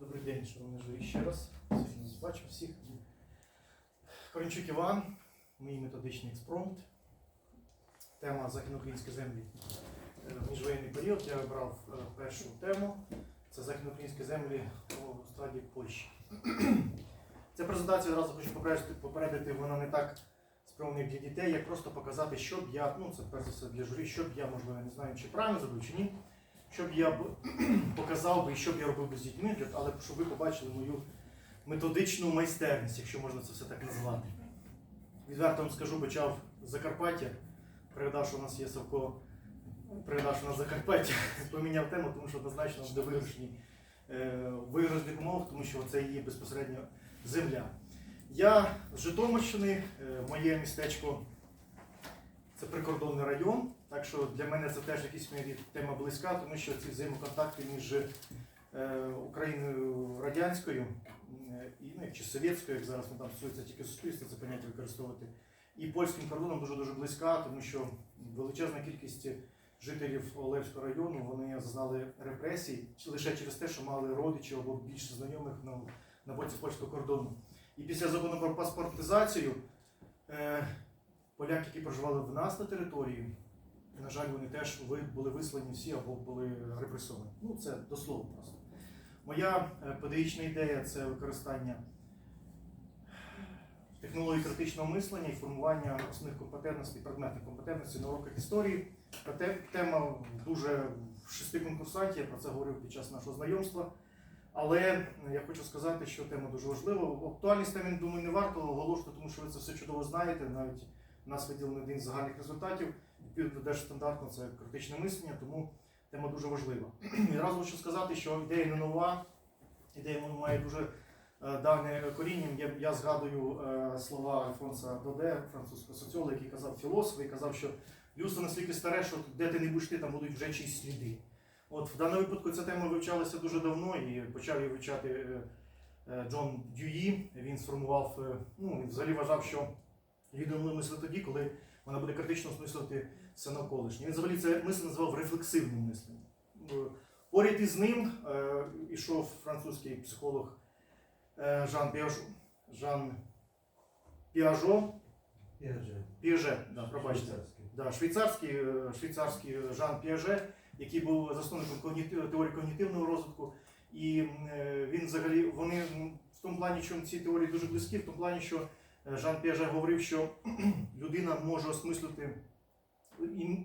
Добрий день, шановні журі, ще раз. Сьогодні бачу всіх. Корінчук Іван, мій методичний експромт. Тема західноукраїнські землі в міжвоєнний період. Я обрав е, першу тему. Це західноукраїнські землі у стадії Польщі. Ця презентація одразу хочу попередити, попередити, вона не так спрямована для дітей, як просто показати, що б я, ну це перш за все для журі, що б я, можливо, не знаю, чи правильно зробив, чи ні. Що б я б показав би і що б я робив би з дітьми, але щоб ви побачили мою методичну майстерність, якщо можна це все так назвати. Відверто вам скажу, почав з Закарпаття, передав, що у нас є Савко, передав, що у нас Закарпаття, поміняв тему, тому що однозначно буде виграшні е, виграшних умов, тому що це її безпосередньо земля. Я з Житомирщини, е, моє містечко це прикордонний район, так що для мене це теж в якійсь мірі тема близька, тому що ці взаємоконтакти між е, Україною радянською е, і ну, чи совєтською, як зараз ми там стосується тільки суспільство, це поняття використовувати, і польським кордоном дуже дуже близька, тому що величезна кількість жителів Олевського району вони зазнали репресій лише через те, що мали родичів або більше знайомих на, на боці польського кордону. І після закону про паспортизацію е, поляки, які проживали в нас на території, на жаль, вони теж були вислані всі або були репресовані. Ну, це дословно просто. Моя е, педагогічна ідея це використання технології критичного мислення і формування основних компетентностей, предметних компетентностей на уроках історії. Та Тема дуже в шести конкурсантів, я про це говорив під час нашого знайомства. Але е, я хочу сказати, що тема дуже важлива. Актуальність теми, думаю, не варто оголошувати, тому що ви це все чудово знаєте. Навіть нас виділений один з загальних результатів. Відповідно до держстандарту це критичне мислення, тому тема дуже важлива. Відразу хочу сказати, що ідея не нова, ідея має дуже е, давне коріння. Я, я згадую е, слова Альфонса Доде, французького соціолога, який казав філософ, і казав, що людство настільки старе, що де ти не будеш ти, там будуть вже чиїсь сліди. От в даному випадку ця тема вивчалася дуже давно і почав її вивчати е, Джон Дюї. Він сформував, ну взагалі вважав, що буде мислити тоді, коли вона буде критично осмислювати все навколишнє. Він взагалі це мислення називав рефлексивним мисленням. Поряд із ним е, ішов французький психолог е, Жан Піажо. Жан Піажо. Піаже. Піаже, да, пробачте. Да, швейцарський, е, швейцарський Жан Піаже, який був засновником когнітив- теорії когнітивного розвитку. І е, він взагалі, вони в тому плані, чому ці теорії дуже близькі, в тому плані, що Жан Піаже говорив, що людина може осмислити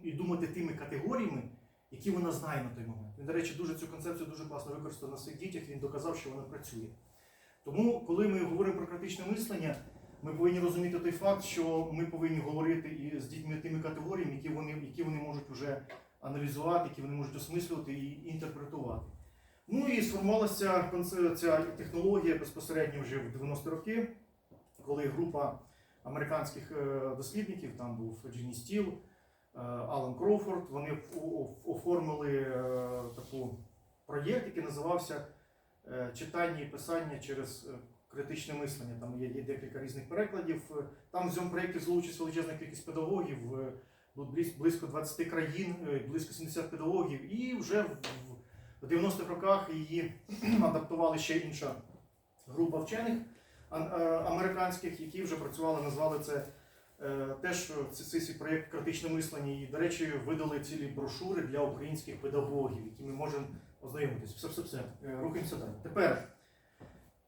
і думати тими категоріями, які вона знає на той момент. Він, до речі, дуже цю концепцію дуже класно використав на своїх дітях, він доказав, що вона працює. Тому, коли ми говоримо про критичне мислення, ми повинні розуміти той факт, що ми повинні говорити і з дітьми тими категоріями, які вони, які вони можуть вже аналізувати, які вони можуть осмислювати і інтерпретувати. Ну і сформувалася ця технологія безпосередньо вже в 90-ті роки, коли група американських е, дослідників, там був Джині Стіл, е, Алан Кроуфорд, вони оф- оф- оформили е, таку проєкт, який називався Читання і писання через критичне мислення. Там є, є декілька різних перекладів. Там в цьому проєкті взяла величезна кількість педагогів, було близько 20 країн, близько 70 педагогів, і вже в, в 90-х роках її адаптували ще інша група вчених американських, які вже працювали, назвали це е, теж е, цей проєкт критичне мислення. І, до речі, видали цілі брошури для українських педагогів, які ми можемо ознайомитись. Все, все, все. Е, Рухаємося далі. Тепер.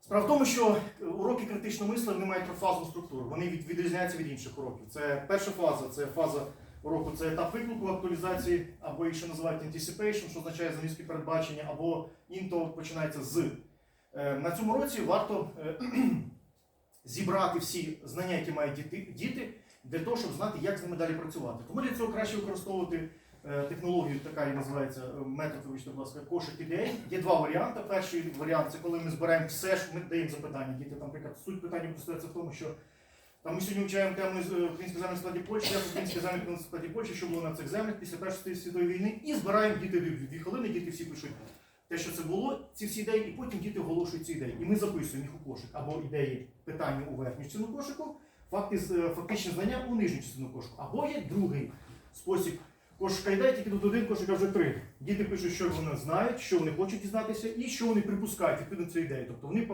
Справа в тому, що уроки критичного мислення вони мають трифазну структуру. Вони від, відрізняються від інших уроків. Це перша фаза, це фаза уроку, це етап виклику актуалізації, або їх ще називають anticipation, що означає заміське передбачення, або інто починається з. Е, На цьому році варто е, зібрати всі знання, які мають діти, для того, щоб знати, як з ними далі працювати. Тому для цього краще використовувати е, технологію, така і називається е, метод, вибачте, будь ласка, кошик ідей. Є два варіанти. Перший варіант це коли ми збираємо все, що ми даємо запитання. Діти там, наприклад, суть питання буде в тому, що там ми сьогодні вивчаємо тему з е, українських земель в складі Польщі, як українські землі складі Польщі, що було на цих землях після Першої світової війни, і збираємо діти дві хвилини, діти всі пишуть те, що це було, ці всі ідеї, і потім діти оголошують ці ідеї. І ми записуємо їх у кошик або ідеї питання у верхню частину кошику, факти, е, фактичні знання у нижню частину кошику. Або є другий спосіб Кошика йде, тільки тут один кошика вже три. Діти пишуть, що вони знають, що вони хочуть дізнатися, і що вони припускають відповідно цієї ідеї. Тобто вони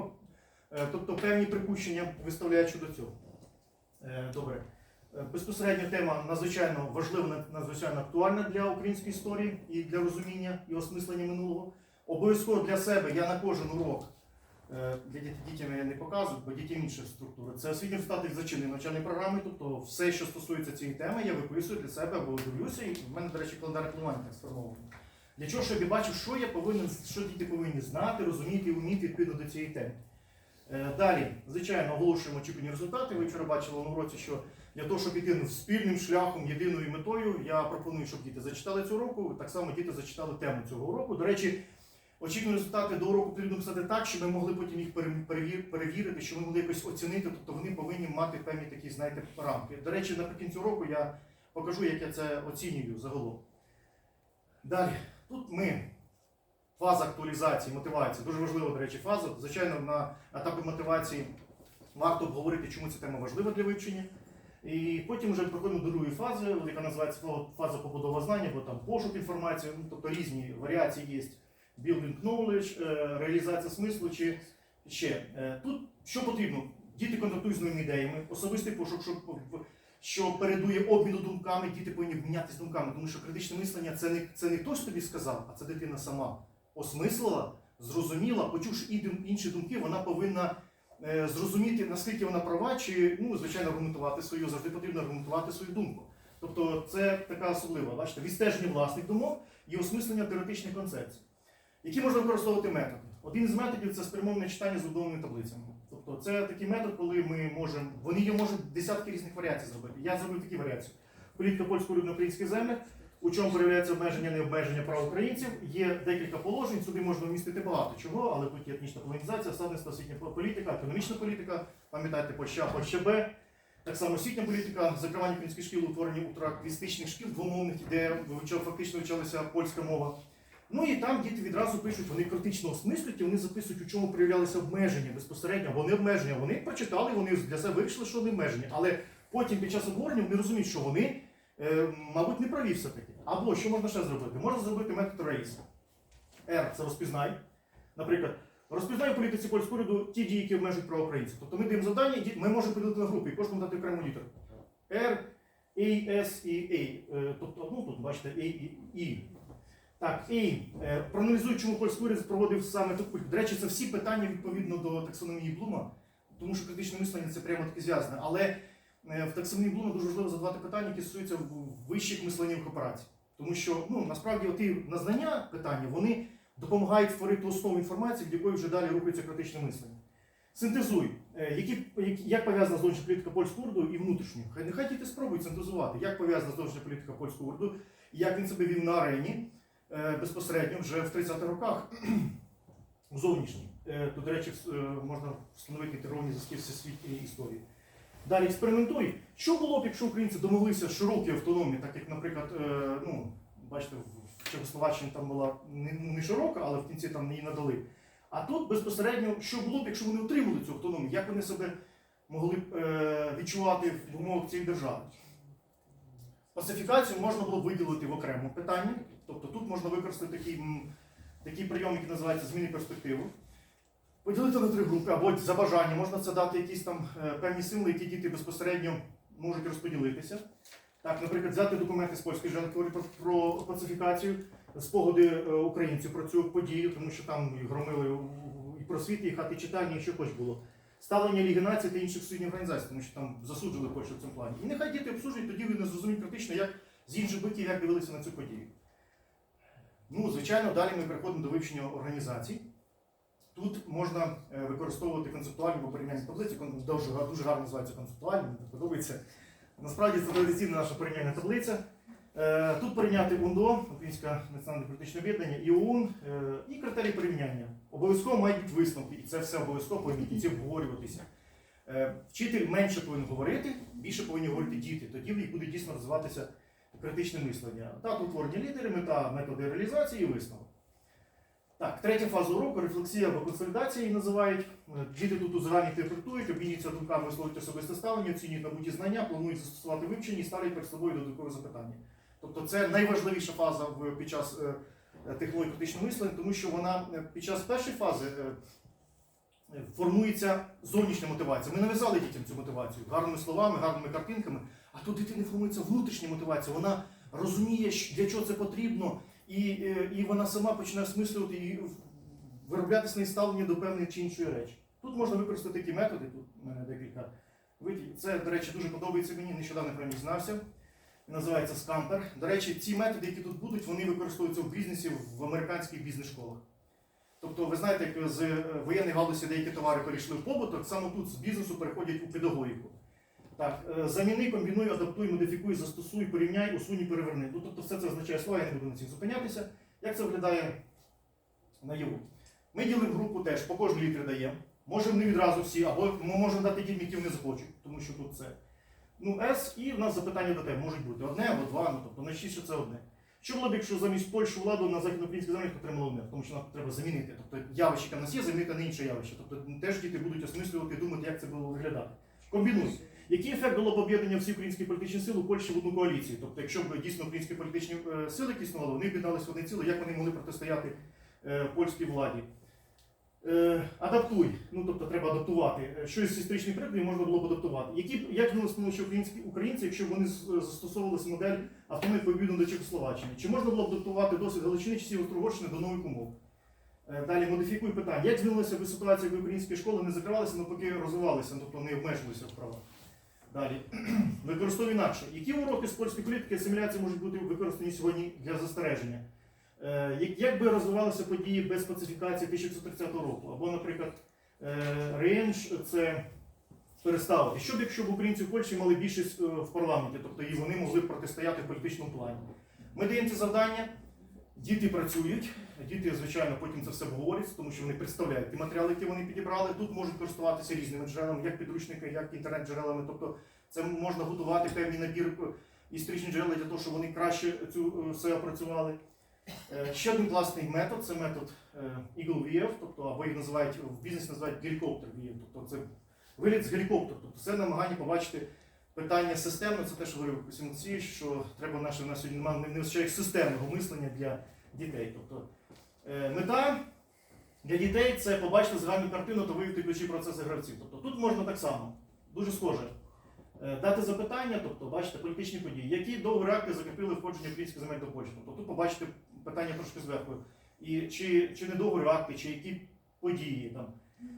е, тобто, певні припущення виставляють щодо цього. Е, Добре. Безпосередня тема надзвичайно важлива, надзвичайно актуальна для української історії і для розуміння і осмислення минулого. Обов'язково для себе я на кожен урок е, для діт- дітям я не показую, бо дітям інша структура. Це освітні результати з зачиненої навчальної програми, тобто все, що стосується цієї теми, я виписую для себе або дивлюся, і в мене, до речі, календар планування так сформований. Для чого, щоб я бачив, що я повинен, що діти повинні знати, розуміти і вміти відповідно до цієї теми. Е, Далі, звичайно, оголошуємо очікувані результати. Ви вчора бачили на уроці, що для того, щоб іти спільним шляхом, єдиною метою, я пропоную, щоб діти зачитали цю уроку. Так само діти зачитали тему цього уроку. До речі, очікувані результати до уроку потрібно писати так, щоб ми могли потім їх перевірити, щоб ми могли якось оцінити. Тобто вони повинні мати певні такі, знаєте, рамки. До речі, наприкінці уроку я покажу, як я це оцінюю загалом. Далі, тут ми. Фаза актуалізації, мотивації. Дуже важлива, до речі, фаза. Звичайно, на етапі мотивації варто обговорити, чому ця тема важлива для вивчення. І потім вже проходимо до другої фази, яка називається фаза побудова знання, бо там пошук інформації, ну, тобто різні варіації є. Building knowledge, е, реалізація смислу чи ще. Е, Тут що потрібно? Діти контактують з новими ідеями, особистий пошук, що, що передує обміну думками, діти повинні обмінятися думками, тому що критичне мислення це не, це не хтось тобі сказав, а це дитина сама осмислила, зрозуміла, почувши інші думки, вона повинна е, зрозуміти, наскільки вона права, чи ну, звичайно аргументувати свою, завжди потрібно аргументувати свою думку. Тобто це така особлива, бачите, відстеження власних думок і осмислення теоретичних концепцій. Які можна використовувати методи? Один з методів це спрямоване читання з будованими таблицями. Тобто це такий метод, коли ми можемо, вони є можуть десятки різних варіацій зробити. Я зробив такі варіації. Політика на українських землях, у чому проявляється обмеження, не обмеження прав українців. Є декілька положень, сюди можна вмістити багато чого, але тут є етнічна колонізація, садництво, освітня політика, економічна політика, пам'ятайте, Польща, Польща Б. Так само освітня політика, закривання українських шкіл, утворення утраквістичних шкіл двомовних, де фактично вивчалася польська мова. Ну і там діти відразу пишуть, вони критично осмислюють і вони записують, у чому проявлялися обмеження безпосередньо, не обмеження. Вони прочитали, вони для себе вирішили, що вони обмеження. Але потім під час обговорення вони розуміють, що вони, е, мабуть, не праві все-таки. Або що можна ще зробити? Можна зробити метод рейс. R це розпізнай. Наприклад, розпізнай у політиці польського уряду ті дії, які обмежують права українців. Тобто ми даємо завдання, ми можемо поділити на групи і кожному дати окрему літеру. R, A, S і A. Е, Тобто, ну тут бачите, A і E. Так, і е, проаналізуй, чому польський уряд проводив саме таку. До речі, це всі питання відповідно до таксономії Блума, тому що критичне мислення це прямо таки зв'язане. Але е, в таксономії Блума дуже важливо задавати питання, які стосуються вищих мисленнєвих операцій. Тому що ну, насправді оті назнання питання вони допомагають створити основу інформації, від якої вже далі рухається критичне мислення. Синтезуй, е, які, як пов'язана зовнішня політика польського уряду і внутрішньою. Хай нехай діти спробують синтезувати, як пов'язана зовнішня політика польського уряду, як він себе вів на арені безпосередньо вже в 30-х роках зовнішній. Е, Тут, до речі, е, можна встановити інтегровані зв'язки всесвітньої історії. Далі експериментуй. Що було б, якщо українці домоглися широкій автономії, так як, наприклад, е, ну, бачите, в- Чехословаччині там була не, ну, широка, але в кінці там її надали. А тут безпосередньо, що було б, якщо вони отримали цю автономію, як вони себе могли б е, відчувати в умовах цієї держави? Пацифікацію можна було б виділити в окремо питання. Тобто тут можна використати такий, такий прийом, який називається зміни перспективу. Поділити на три групи, або за бажання, можна це дати якісь там е, певні символи, які діти безпосередньо можуть розподілитися. Так, наприклад, взяти документи з польської жанки про, про пацифікацію, спогади е, українців про цю подію, тому що там громили і просвіти, і хати читальні, і що хоч було. Ставлення Ліги націй та інших суднів організацій, тому що там засуджували Польщу в цьому плані. І нехай діти обсуджують, тоді вони зрозуміють критично, як з інших боків, як дивилися на цю подію. Ну, звичайно, далі ми переходимо до вивчення організацій. Тут можна е, використовувати концептуальні або порівняльні таблиці, дуже, дуже гарно називається концептуальні, мені подобається. Насправді це традиційна наша порівняльна таблиця. Е, Тут порівняти УНДО, Українське національне політичне об'єднання, і ОУН, е, і критерії порівняння. Обов'язково мають бути висновки, і це все обов'язково повинні кінці обговорюватися. Вчитель менше повинен говорити, більше повинні говорити діти. Тоді в них буде дійсно розвиватися критичне мислення. Так, утворення лідери, мета, методи реалізації і висновок. Так, третя фаза уроку рефлексія або консолідація її називають. Е, Діти тут узагальні інтерпретують, обмінюються думками, висловлюють особисте ставлення, оцінюють набуті знання, планують застосувати вивчення і ставлять перед собою додаткові запитання. Тобто це найважливіша фаза під час е, е, технології критичного мислення, тому що вона під час першої фази формується зовнішня мотивація. Ми нав'язали дітям цю мотивацію гарними словами, гарними картинками, а тут дитини формується внутрішня мотивація. Вона розуміє, для чого це потрібно, і, е, і вона сама починає осмислювати і виробляти своє ставлення до певної чи іншої речі. Тут можна використати такі методи, тут у мене декілька видів. Це, до речі, дуже подобається мені, нещодавно про ній знався. Називається скампер. До речі, ці методи, які тут будуть, вони використовуються в бізнесі в американських бізнес-школах. Тобто, ви знаєте, як з е, воєнної галузі деякі товари перейшли в побут, так само тут з бізнесу переходять у педагогіку. Так, е, заміни, комбінуй, адаптуй, модифікуй, застосуй, порівняй, усунь переверни. Ну, тобто все це означає слова, я не буду на цих зупинятися. Як це виглядає наяву? Ми ділимо групу теж, по кожній літрі даємо. Можемо не відразу всі, або ми можемо дати тим, які вони захочуть, тому що тут це. Ну, С, і в нас запитання до тебе можуть бути одне або два, ну тобто на що це одне. Що було б, якщо замість Польщі владу на західноукраїнських землях отримало одне, тому що нам треба замінити. Тобто явище, яке в нас є, замінити на інше явище. Тобто теж діти будуть осмислювати і думати, як це було виглядати. Комбінуй. Який ефект дало б об'єднання всіх українських політичних сил у Польщі в одну коаліцію? Тобто, якщо б дійсно українські політичні е, сили які існували, вони об'єдналися в одне ціле, як вони могли протистояти е, польській владі? Е, адаптуй, ну тобто треба адаптувати. Щось з історичних прикладів можна було б адаптувати. Які як змінилися становище українські українці, якщо б вони з- застосовували модель автономії відповідно до Чехословаччини? Чи можна було б адаптувати досвід Галичини часів Острогорщини до нових умов? Далі модифікуй питання. Як змінилася б ситуація, якби українські школи не закривалися, навпаки розвивалися, тобто не обмежувалися в правах? Далі. Використовуй інакше. Які уроки з польської політики асиміляції можуть бути використані сьогодні для застереження? Е, як- би розвивалися події без пацифікації 1930 року? Або, наприклад, е, рейндж це переставити. Що б якщо б українці в Польщі мали більшість е, в парламенті, тобто і вони могли б протистояти в політичному плані? Ми даємо ці завдання, діти працюють, діти, звичайно, потім це все обговорюють, тому що вони представляють ті матеріали, які вони підібрали. Тут можуть користуватися різними джерелами, як підручники, як інтернет-джерелами. Тобто це можна готувати певний набір е, історичних джерел для того, щоб вони краще цю е, все опрацювали. Е, Ще один класний метод це метод Eagle VF, тобто або їх називають в бізнесі називають гелікоптер VF, тобто це виліт з гелікоптера. Тобто це намагання побачити питання системно. Це те, що говорив Костянтин що треба наше на сьогодні немає не вистачає системного мислення для дітей. Тобто е, мета для дітей це побачити загальну картину та виявити ключі процеси гравців. Тобто тут можна так само, дуже схоже. Е, Дати запитання, тобто бачите політичні події, які договори акти закріпили входження українських земель до Польщі. Тобто тут побачите питання трошки зверху. І чи, чи не договори акти, чи які події там.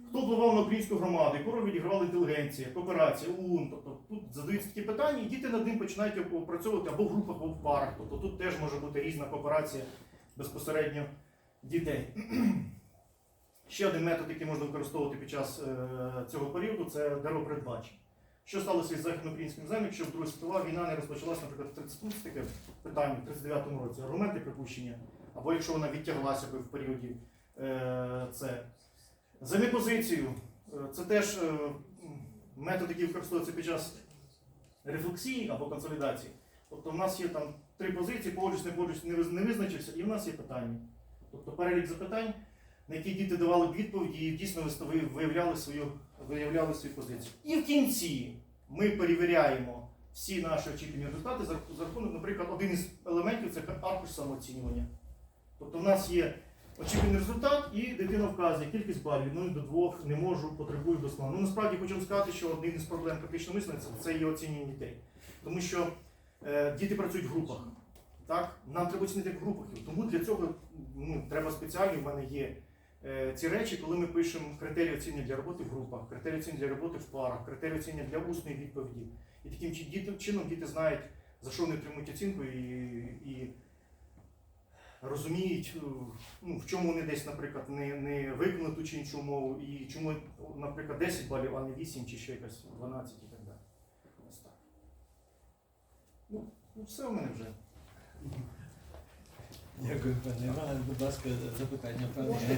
Хто впливав на українську громаду, яку відігравала інтелігенція, кооперація, ОУН. Тобто тут задаються такі питання, і діти над ним починають опрацьовувати або в групах, або в парах. Тобто тут теж може бути різна кооперація безпосередньо дітей. Ще один метод, який можна використовувати під час е, цього періоду, це деревопридбач. Що сталося із західноукраїнським землям, якщо Друга світова війна не розпочалася, наприклад, в 30 таке питання в 39-му році, аргументи припущення, або якщо вона відтяглася би в періоді е, це. Займи позицію. Е, Це теж е, метод, який використовується під час рефлексії або консолідації. Тобто в нас є там три позиції, погоджуюсь, не погоджуюсь, не визначився, і в нас є питання. Тобто перелік запитань, на які діти давали відповіді і дійсно виявляли свою, виявляли свою позицію. І в кінці ми перевіряємо всі наші очікувані результати за, за рахунок, наприклад, один із елементів це аркуш самооцінювання. Тобто в нас є очікуваний результат, і дитина вказує кількість балів 0 до 2, не можу, потребую досконало. Ну насправді хочу сказати, що один із проблем критичного мислення це, є оцінювання дітей. Тому що е, діти працюють в групах. Так? Нам треба оцінити в групах. Тому для цього ну, треба спеціально, в мене є е, ці речі, коли ми пишемо критерії оцінювання для роботи в групах, критерії оцінювання для роботи в парах, критерії оцінювання для усної відповіді. І таким чином діти знають, за що вони отримують оцінку і, і розуміють, е, ну, в чому вони десь, наприклад, не, не виконали ту чи іншу мову, і чому, наприклад, 10 балів, а не 8 чи ще якась 12 і так далі. Ось так. Ну, ну все у мене вже. Дякую, пане Іване. Будь ласка, запитання, пане.